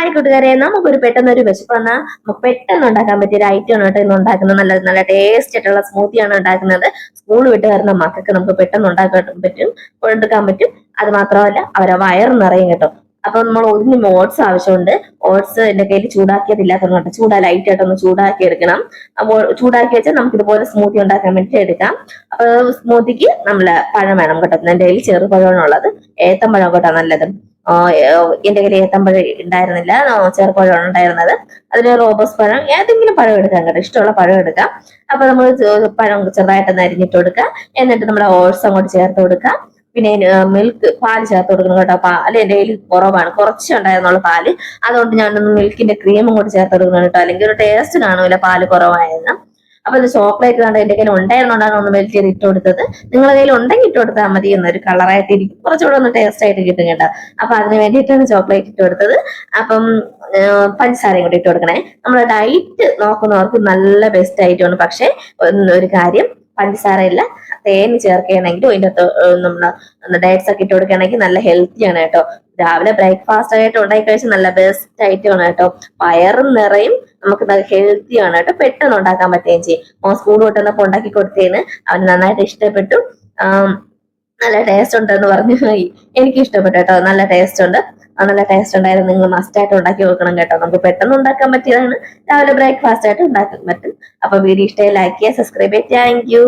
Hi കൂട്ടുകാരെ നമുക്കൊരു പെട്ടെന്ന് ഒരു വിശപ്പ് വന്നാൽ നമുക്ക് പെട്ടെന്ന് ഉണ്ടാക്കാൻ പറ്റിയ ഒരു ഐറ്റം ആണ് കേട്ടോ ഇന്ന് ഉണ്ടാക്കുന്നത്. നല്ല നല്ല ടേസ്റ്റ് ആയിട്ടുള്ള സ്മൂത്തിയാണ് ഉണ്ടാക്കുന്നത്. സ്കൂൾ വിട്ട് വരുന്ന മക്കൾക്ക് നമുക്ക് പെട്ടെന്ന് ഉണ്ടാക്കാൻ പറ്റും കൊണ്ടെടുക്കാൻ പറ്റും. അത് മാത്രമല്ല അവരെ വയറ് നിറയും കേട്ടോ. അപ്പൊ നമ്മൾ ഒന്നും ഓട്സ് ആവശ്യമുണ്ട്. ഓട്സ് എന്റെ കയ്യിൽ ചൂടാക്കിയതില്ലാത്തതുകൊണ്ട് ചൂടാ ലൈറ്റ് ആയിട്ടൊന്ന് ചൂടാക്കി എടുക്കണം. അപ്പോൾ ചൂടാക്കി വെച്ചാൽ നമുക്ക് ഇതുപോലെ സ്മൂത്തി ഉണ്ടാക്കാൻ വേണ്ടി എടുക്കാം. അപ്പൊ സ്മൂത്തിക്ക് നമ്മൾ പഴം വേണം കേട്ടോ. എന്റെ കയ്യിൽ ചെറുപഴമാണുള്ളത്. ഏത്തമ്പഴം കേട്ടോ നല്ലത്. എന്റെ കയ്യിൽ ഏത്തമ്പഴം ഉണ്ടായിരുന്നില്ല. ചെറുപഴമാണ് ഉണ്ടായിരുന്നത്. അതിന് റോബസ് പഴം ഏതെങ്കിലും പഴം എടുക്കാം കേട്ടോ. ഇഷ്ടമുള്ള പഴം എടുക്കാം. അപ്പൊ നമ്മൾ പഴം ചെറുതായിട്ടൊന്ന് അരിഞ്ഞിട്ട് കൊടുക്കുക എന്നിട്ട് നമ്മുടെ ഓട്സ് അങ്ങോട്ട് ചേർത്ത് കൊടുക്കുക പിന്നെ മിൽക്ക് പാൽ ചേർത്ത് കൊടുക്കണം കേട്ടോ. പാൽ എന്റെ കയ്യിൽ കുറവാണ്. കുറച്ചേ ഉണ്ടായിരുന്നുള്ളൂ പാൽ. അതുകൊണ്ട് ഞാനൊന്ന് മിൽക്കിന്റെ ക്രീമും കൂടി ചേർത്ത് കൊടുക്കണം കേട്ടോ. അല്ലെങ്കിൽ ഒരു ടേസ്റ്റ് കാണൂല പാൽ കുറവായിരുന്നു അപ്പൊ ഇത് ചോക്ലേറ്റ് കണ്ട് എന്റെ കയ്യിൽ ഉണ്ടായിരുന്നോണ്ടാണ് ഒന്ന് മെൽറ്റ് ചെയ്ത് ഇട്ട് കൊടുത്തത്. നിങ്ങളുടെ കയ്യിൽ ഉണ്ടെങ്കിൽ ഇട്ട് കൊടുത്താൽ മതി എന്നൊരു കളറായിട്ട് ഇരിക്കും. കുറച്ചുകൂടെ ഒന്ന് ടേസ്റ്റ് ആയിട്ട് കിട്ടും കേട്ടോ. അപ്പൊ അതിന് വേണ്ടിയിട്ടാണ് ചോക്ലേറ്റ് ഇട്ട് കൊടുത്തത്. അപ്പം പഞ്ചസാരയും കൂടി ഇട്ട് കൊടുക്കണേ. നമ്മൾ ഡയറ്റ് നോക്കുന്നവർക്ക് നല്ല ബെസ്റ്റ് ആയിട്ടാണ്. പക്ഷെ ഒരു കാര്യം പഞ്ചസാര ഇല്ല. തേൻ ചേർക്കുകയാണെങ്കിൽ അതിന്റെ അകത്ത് നമ്മുടെ ഡയറ്റ്സ് ഒക്കെ ഇട്ട് കൊടുക്കുകയാണെങ്കിൽ നല്ല ഹെൽത്തിയാണ് കേട്ടോ. രാവിലെ ബ്രേക്ക്ഫാസ്റ്റ് ആയിട്ട് ഉണ്ടാക്കി കഴിച്ചാൽ നല്ല ബെസ്റ്റ് ആണ് കേട്ടോ. പയറും നിറയും നമുക്ക് നല്ല ഹെൽത്തി ആണ് കേട്ടോ. പെട്ടെന്ന് ഉണ്ടാക്കാൻ പറ്റുകയും ചെയ്യും. മോൻ സ്കൂൾ തൊട്ടെന്നൊക്കെ ഉണ്ടാക്കി കൊടുത്തതിന് അവന് നന്നായിട്ട് ഇഷ്ടപ്പെട്ടു. നല്ല ടേസ്റ്റ് ഉണ്ടെന്ന് പറഞ്ഞു എനിക്ക് ഇഷ്ടപ്പെട്ടു കേട്ടോ. നല്ല ടേസ്റ്റ് ഉണ്ട്. നല്ല ടേസ്റ്റ് ഉണ്ടായിരുന്നു. നിങ്ങൾ മസ്റ്റായിട്ട് ഉണ്ടാക്കി വെക്കണം കേട്ടോ. നമുക്ക് പെട്ടെന്ന് ഉണ്ടാക്കാൻ പറ്റിയതാണ്. രാവിലെ ബ്രേക്ക്ഫാസ്റ്റ് ആയിട്ട് ഉണ്ടാക്കാൻ പറ്റും. അപ്പൊ വീഡിയോ ഇഷ്ടമായി ലൈക്ക് ചെയ്യുക സബ്സ്ക്രൈബ് ചെയ്യുക. Thank you